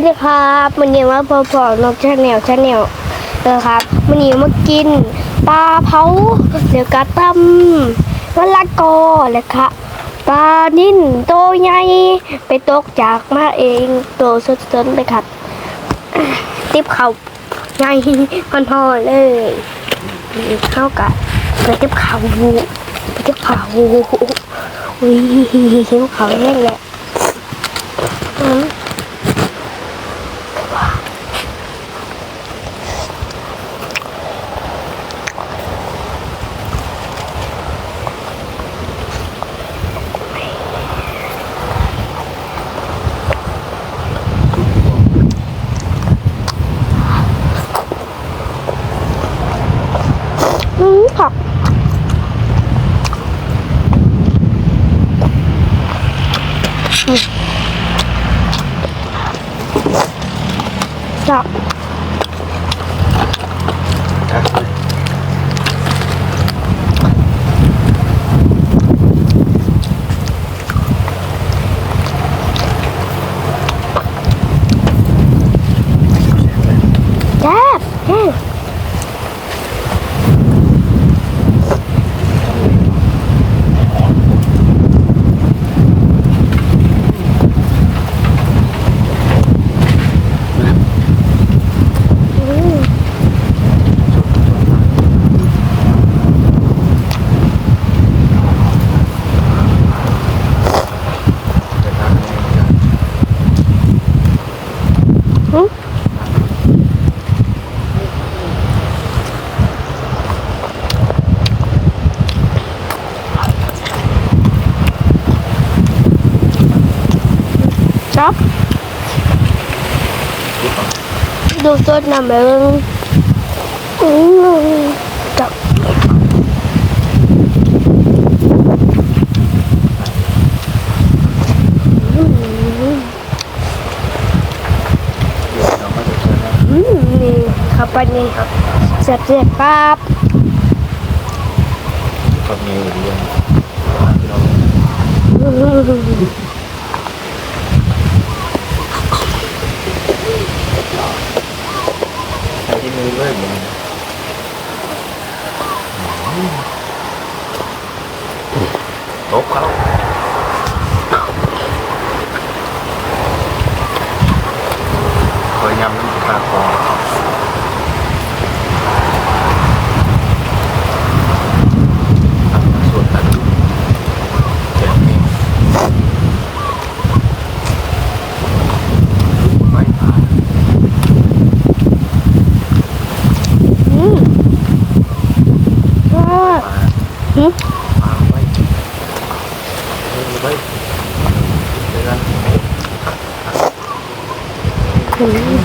สวัสดีครับมันนี้ว่าพอพอนกชาแนลชาแนลเออครับมันนี้มากินปลาเผาเดี๋ยวกระตำมะละกอเลยค่ะปลานิ่นโตใหญ่ไปตกจากมาเองโตสดๆเลยครับอะติบเขาใหญ่มันห่อๆเลยเข้ากับไปติบเขาไปติบเขาอุ้ยติบเขาแน่เลย ดูต้นน้ำเบิงอืมจับอืมอืมนี่ครับปันนี่เสียบเสียบปั๊บก็มีอยู่ดีอืม ใช้ที่มือด้วยเหมือนลบเขาคอยยำน้ำตาคอทำส่วนตัดเจ็บนี่ไม่ผ่าน อืมว้า มา อืม มาไว้ไว้เดี๋ยวนะ อืม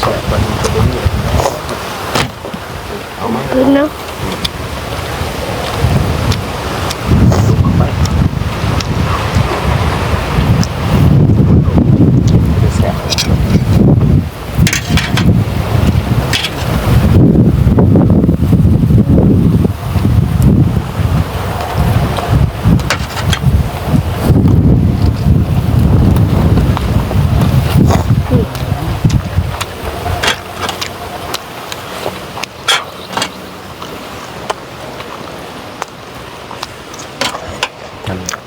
แสบมันจะเป็นอยู่ เอามา ขึ้นเนาะ ไปจะแสบ ทำในโล กนี้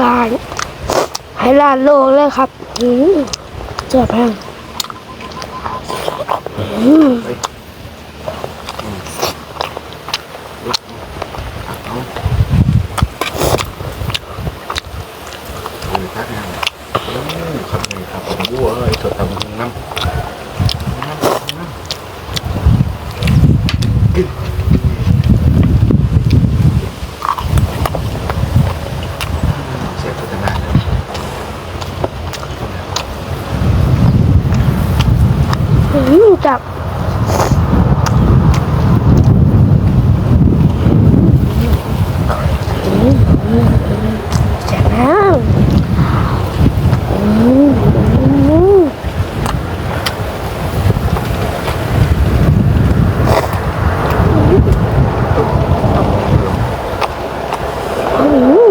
ลานให้ลานโลกเลยครับอืมเจ็บแห้ง จับแจกแล้ว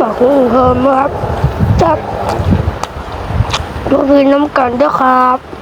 บอกคุณเพิ่มครับ จับตัวพื้นน้ำกันด้วยครับ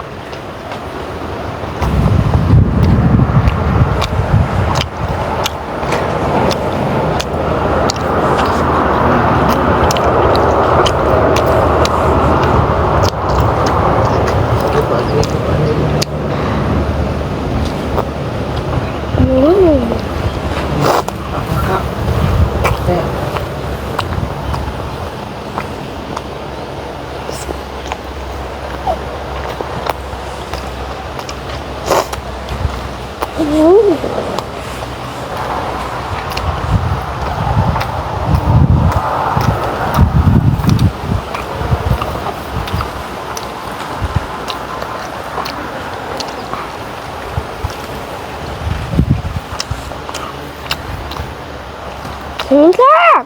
ถึงครับ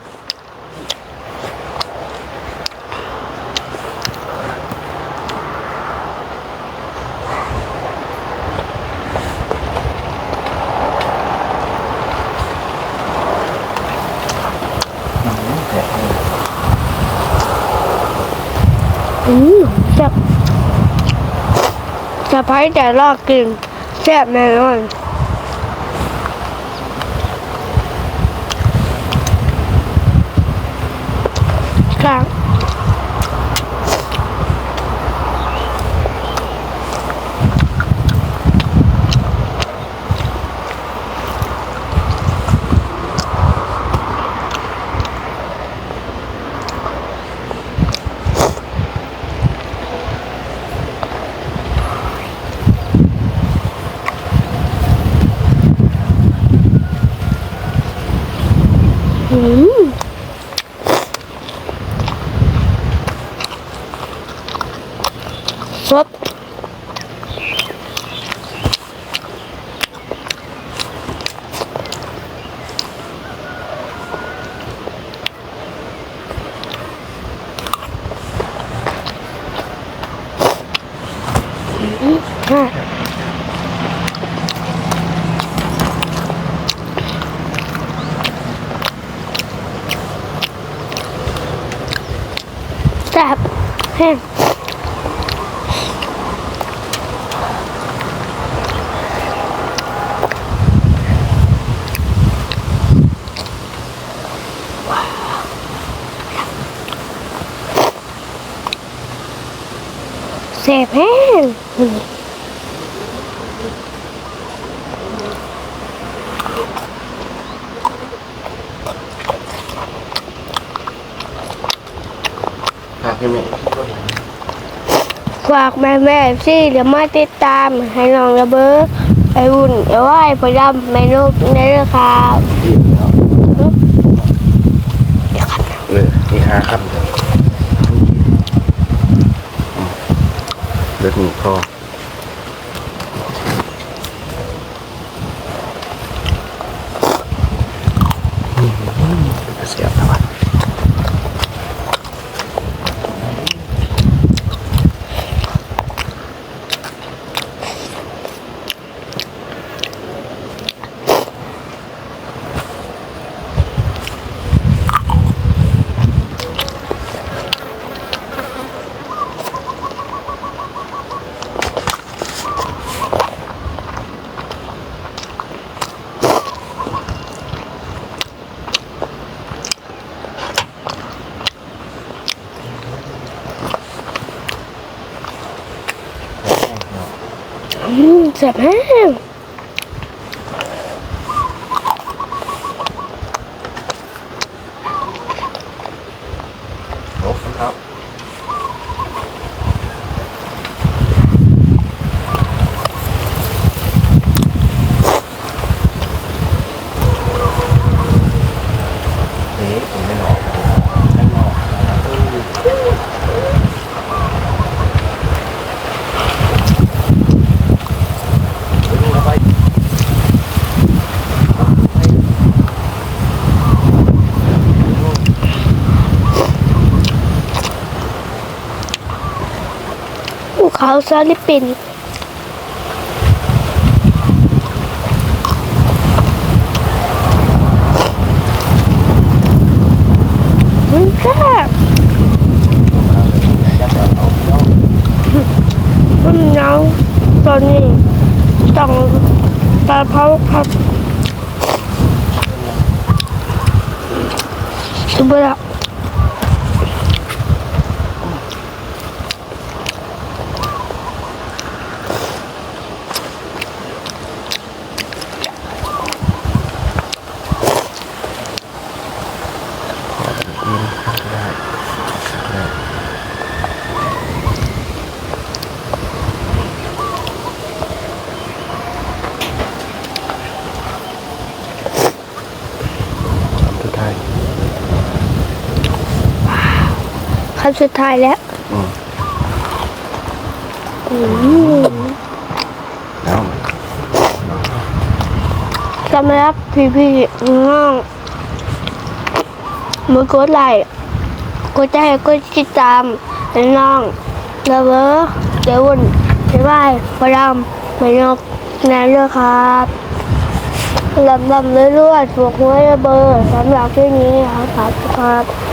อืมแซ่บจะไปแต่ลอกกินแซ่บแน่นอน ค อืมอะแซ่บแห้งแซ่บแห้งอืม ฝากให้แม่ ฝากแม่แม่ซี่เดี๋ยวมาติดตามให้น้องระเบิดไอวุ่นไอว่ายพอดำแม่นกในเรื่องครับเลยนี่ห้าคำเดียวเลือดหนีคอ อื ของฟิลิปปินส์มันแซ่บมันน้อตอนนี้ต้องตาเพราพับสุบละ คำสุดท้ายแล้วอืมอืมแล้วสำหรับพี่พี่ๆน้องมือกดไลค์กดใจกดติดตามให้น้องแล้วเบอร์เดี๋ยววุ่นบ๊ายบายพอดำไม่นกแน่เลยครับลำลำเรื่อยๆถูกหวยเบอร์สำหรับที่นี้ครับครับ